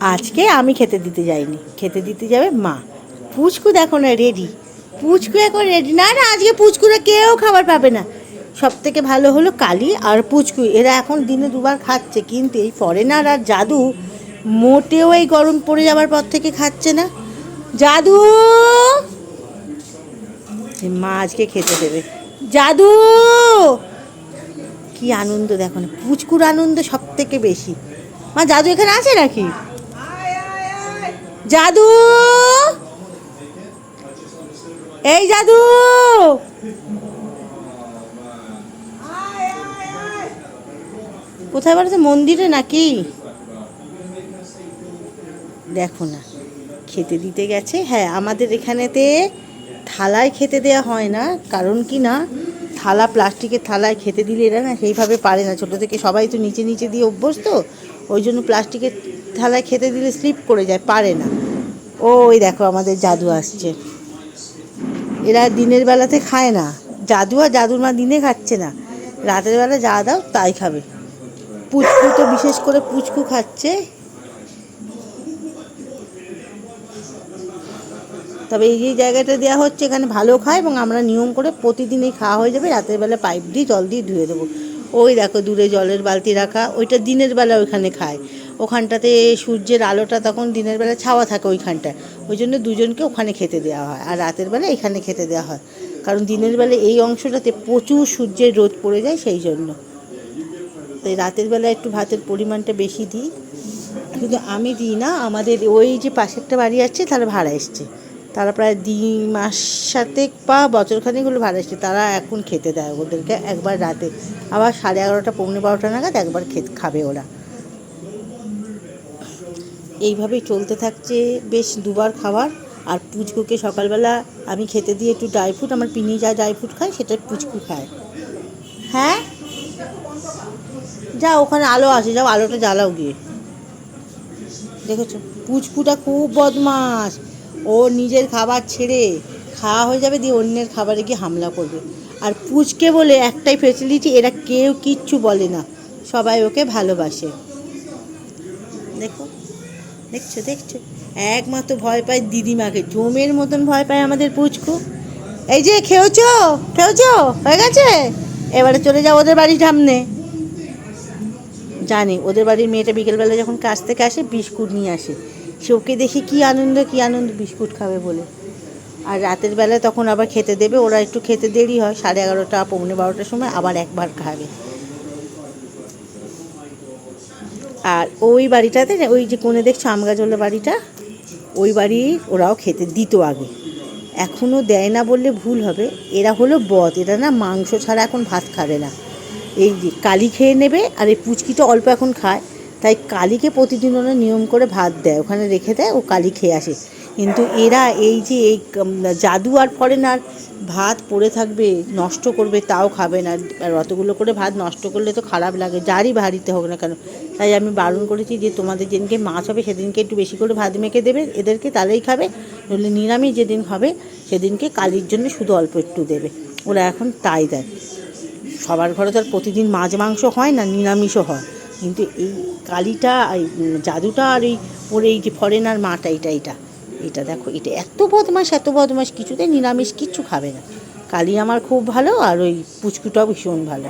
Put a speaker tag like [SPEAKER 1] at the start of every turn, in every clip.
[SPEAKER 1] আজকে আমি খেতে দিতে যাইনি। খেতে দিতে যাবে মা। পুচকু দেখো না রেডি পুচকু এখন রেডি না না, আজকে পুচকুরা কেউ খাবার পাবে না। সব থেকে ভালো হলো কালি আর পুচকু। এরা এখন দিনে দুবার খাচ্ছে, কিন্তু এই ফরেনার আর জাদু মোটেও এই গরম পড়ে যাওয়ার পর থেকে খাচ্ছে না। জাদু! মা আজকে খেতে দেবে। জাদু! কি আনন্দ দেখো না। পুচকুর আনন্দ সব থেকে বেশি। মা, জাদু এখানে আছে নাকি? জাদু। এই জাদু। কোথায় বলছে মন্দিরে নাকি? দেখো না, খেতে দিতে গেছে। হ্যাঁ আমাদের এখানেতে থালায় খেতে দেওয়া হয় না, কারণ কি না, থালা, প্লাস্টিকের থালায় খেতে দিলে এরা না সেইভাবে পারে না। ছোটো থেকে সবাই তো নিচে নিচে দিয়ে অভ্যস্ত, ওই জন্য প্লাস্টিকের থালায় খেতে দিলে স্লিপ করে যায়, পারে না। ওই দেখো আমাদের জাদু আসছে। এরা দিনের বেলাতে খায় না। জাদু আর জাদুর মা দিনে খাচ্ছে না। রাতের বেলা যা দাও তাই খাবে। পুচকু তো বিশেষ করে পুচকু খাচ্ছে। তবে এই যে জায়গাটা দেওয়া হচ্ছে, এখানে ভালো খায় এবং আমরা নিয়ম করে প্রতিদিনই খাওয়া হয়ে যাবে। রাতের বেলা পাইপ দিয়ে জল দিয়ে ধুয়ে দেবো। ওই দেখো দূরে জলের বালতি রাখা। ওইটা দিনের বেলা ওইখানে খায়। ওখানটাতে সূর্যের আলোটা তখন দিনের বেলা ছাওয়া থাকে ওইখানটায়। ওই জন্য দুজনকে ওখানে খেতে দেওয়া হয় আর রাতের বেলা এখানে খেতে দেওয়া হয়। কারণ দিনের বেলা এই অংশটাতে প্রচুর সূর্যের রোদ পড়ে যায় সেই জন্য। তাই রাতের বেলা একটু ভাতের পরিমাণটা বেশি দিই। কিন্তু আমি দিই না, আমাদের ওই যে পাশেরটা বাড়ি আছে তারা ভাড়া এসছে। তারা প্রায় দুই মাস সাতেক বা বছরখানেক হলো ভাড়া এসছে। তারা এখন খেতে দেয় ওদেরকে একবার রাতে। আবার সাড়ে এগারোটা, পৌনে বারোটা নাগাদ একবার খেতে, খাবে ওরা। এইভাবেই চলতে থাকছে। বেশ দুবার খাবার। আর পুচকুকে সকালবেলা আমি খেতে দিয়ে একটু ড্রাই ফ্রুট আমার পিনি যা ড্রাই ফ্রুট খায় সেটা পুচকু খায়। হ্যাঁ? যা ওখানে আলো আসে, যাও, আলোটা জ্বালাও গিয়ে। দেখেছ? পুচকুটা খুব বদমাস ও নিজের খাবার ছেড়ে খাওয়া হয়ে যাবে দিয়ে অন্যের খাবারে গিয়ে হামলা করবে। আর পুচকে বলে একটাই ফেসিলিটি এরা কেউ কিচ্ছু বলে না। সবাই ওকে ভালোবাসে। দেখো? দেখছ দেখছ? একমাত্র ভয় পায় দিদিমাকে জমের মতন ভয় পায় আমাদের পুচকু। এই যে, খেয়েছো? খেয়েছো? হয়ে গেছে? এবারে চলে যাও ওদের বাড়ির সামনে। জানি, ওদের বাড়ির মেয়েটা বিকেলবেলা যখন কাজ থেকে আসে, বিস্কুট নিয়ে আসে। সে ওকে দেখে কী আনন্দ কী আনন্দ, বিস্কুট খাবে বলে। আর রাতের বেলায় তখন আবার খেতে দেবে, ওরা একটু খেতে দেরি হয়, সাড়ে এগারোটা, পৌনে বারোটার সময় আবার একবার খাবে। আর ওই বাড়িটাতে ওই যে কোণে দেখছ আম গাছওয়ালা বাড়িটা, ওই বাড়ি ওরাও খেতে দিত আগে। এখনও দেয় না বললে ভুল হবে। এরা হলো বদ এরা না মাংস ছাড়া এখন ভাত খাবে না। এই যে কালি খেয়ে নেবে আর এই পুচকিটা অল্প এখন খায়, তাই কালিকে প্রতিদিন ওরা নিয়ম করে ভাত দেয়, ওখানে রেখে দেয়, ও কালি খেয়ে আসে। কিন্তু এরা এই যে এই জাদু আর ফরেনার ভাত পড়ে থাকবে, নষ্ট করবে, তাও খাবে না। আর অতগুলো করে ভাত নষ্ট করলে তো খারাপ লাগে, যারই ভারিতে হোক না কেন। তাই আমি বারণ করেছি যে, তোমাদের যেদিনকে মাছ হবে, সেদিনকে একটু বেশি করে ভাত মেখে দেবে, এদেরকে তাহলেই খাবে, নইলে নিরামিষ যেদিন হবে, সেদিনকে কালির জন্য শুধু অল্প একটু দেবে। ওরা এখন তাই দেয়। সবার ঘরে তো আর প্রতিদিন মাছ মাংস হয় না, নিরামিষও হয়। কিন্তু এই কালিটা, এই জাদুটা আর এই ওর এই যে ফরেনার মাটা এটা এটা এটা দেখো, এটা এত বদমাস এত বদমাস কিছুতে নিরামিষ কিচ্ছু খাবে না। কালি আমার খুব ভালো আর ওই পুচকুটাও ভীষণ ভালো।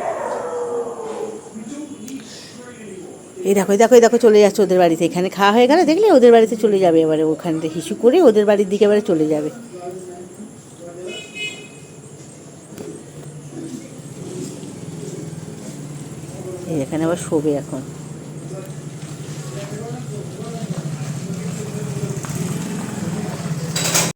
[SPEAKER 1] এই দেখো দেখো, এই দেখো, চলে যাচ্ছে ওদের বাড়িতে। এখানে খাওয়া হয়ে গেলে দেখলে ওদের বাড়িতে চলে যাবে এবারে, ওখান থেকে হিসু করে ওদের বাড়ির দিকে এবারে চলে যাবে। এখানে আবার শোবে এখন।